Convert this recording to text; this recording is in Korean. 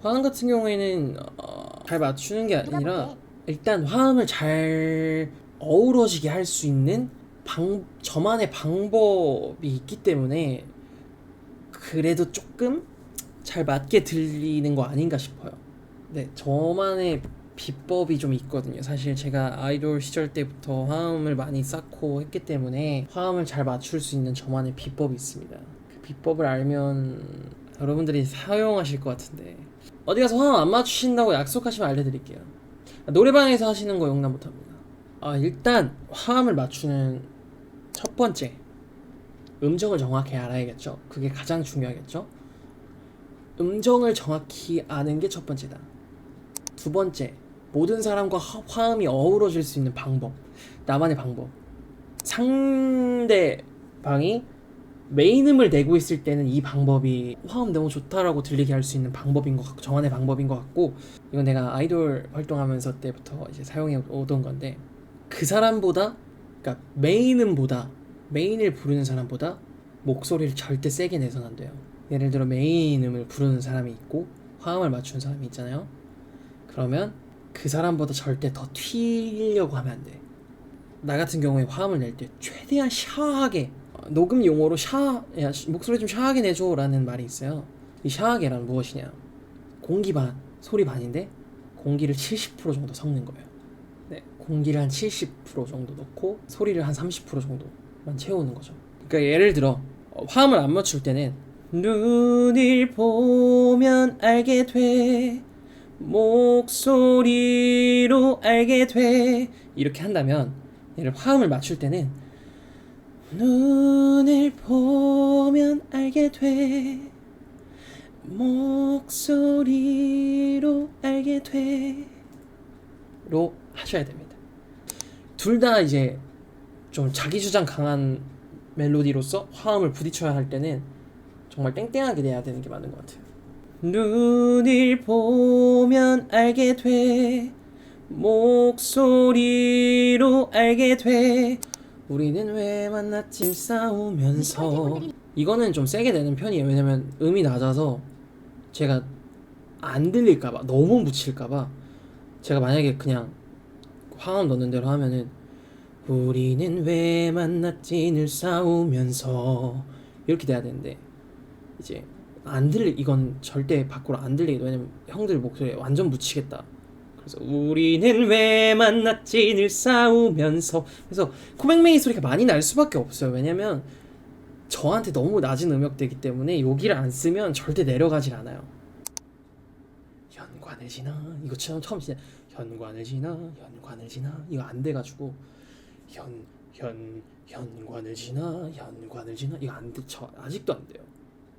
화음 같은 경우에는 어, 잘 맞추는 게 아니라 일단 화음을 잘 어우러지게 할 수 있는 방 저만의 방법이 있기 때문에 그래도 조금 잘 맞게 들리는 거 아닌가 싶어요. 네, 저만의 비법이 좀 있거든요. 사실 제가 아이돌 시절 때부터 화음을 많이 쌓고 했기 때문에 화음을 잘 맞출 수 있는 저만의 비법이 있습니다. 그 비법을 알면 여러분들이 사용하실 것 같은데 어디 가서 화음 안 맞추신다고 약속하시면 알려드릴게요. 노래방에서 하시는 거 용납 못합니다. 아 일단 화음을 맞추는 첫 번째 음정을 정확히 알아야겠죠. 그게 가장 중요하겠죠. 음정을 정확히 아는 게 첫 번째다. 두 번째, 모든 사람과 화- 화음이 어우러질 수 있는 방법. 나만의 방법. 상대방이 메인음을 내고 있을 때는 이 방법이 화음 너무 좋다라고 들리게 할 수 있는 방법인 것 같고 저만의 방법인 것 같고 이건 내가 아이돌 활동하면서 때부터 이제 사용해 오던 건데 그 사람보다 그러니까 메인음보다 메인을 부르는 사람보다 목소리를 절대 세게 내선 안 돼요. 예를 들어 메인음을 부르는 사람이 있고 화음을 맞추는 사람이 있잖아요. 그러면 그 사람보다 절대 더 튀려고 하면 안 돼. 나 같은 경우에 화음을 낼 때 최대한 샤하게 어, 녹음 용어로 샤 야, 시- 목소리 좀 샤하게 내줘라는 말이 있어요. 이 샤하게란 무엇이냐? 공기 반 소리 반인데 공기를 70% 정도 섞는 거예요. 네, 공기를 한 70% 정도 넣고 소리를 한 30% 정도만 채우는 거죠. 그러니까 예를 들어 어, 화음을 안 맞출 때는 눈을 보면 알게 돼 목소리로 알게 돼 이렇게 한다면 얘를 화음을 맞출 때는 눈을 보면 알게 돼 목소리로 알게 돼로 하셔야 됩니다. 둘 다 이제 좀 자기 주장 강한 멜로디로서 화음을 부딪혀야 할 때는 정말 땡땡하게 내야 되는 게 맞는 것 같아요. 눈을 보면 알게 돼 목소리로 알게 돼 우리는 왜 만났지 싸우면서? 이거는 좀 세게 내는 편이에요. 왜냐면 음이 낮아서 제가 안 들릴까봐 너무 묻힐까봐 제가 만약에 그냥 화음 넣는 대로 하면은 우리는 왜 만났지 늘 싸우면서 이렇게 돼야 되는데 이제 안 들리 이건 절대 밖으로 안 들리게 왜냐면 형들 목소리에 완전 묻히겠다 그래서 우리는 왜 만났지? 늘 싸우면서. 그래서 코맹맹이 소리가 많이 날 수밖에 없어요. 왜냐면 저한테 너무 낮은 음역대이기 때문에 여기를 안 쓰면 절대 내려가질 않아요 현관을 지나. 이거 처음 처음 진짜 현관을 지나 현관을 지나. 이거 안 돼가지고 현현 현관을 지나 현관을 지나. 이거 안 돼. 저 아직도 안 돼요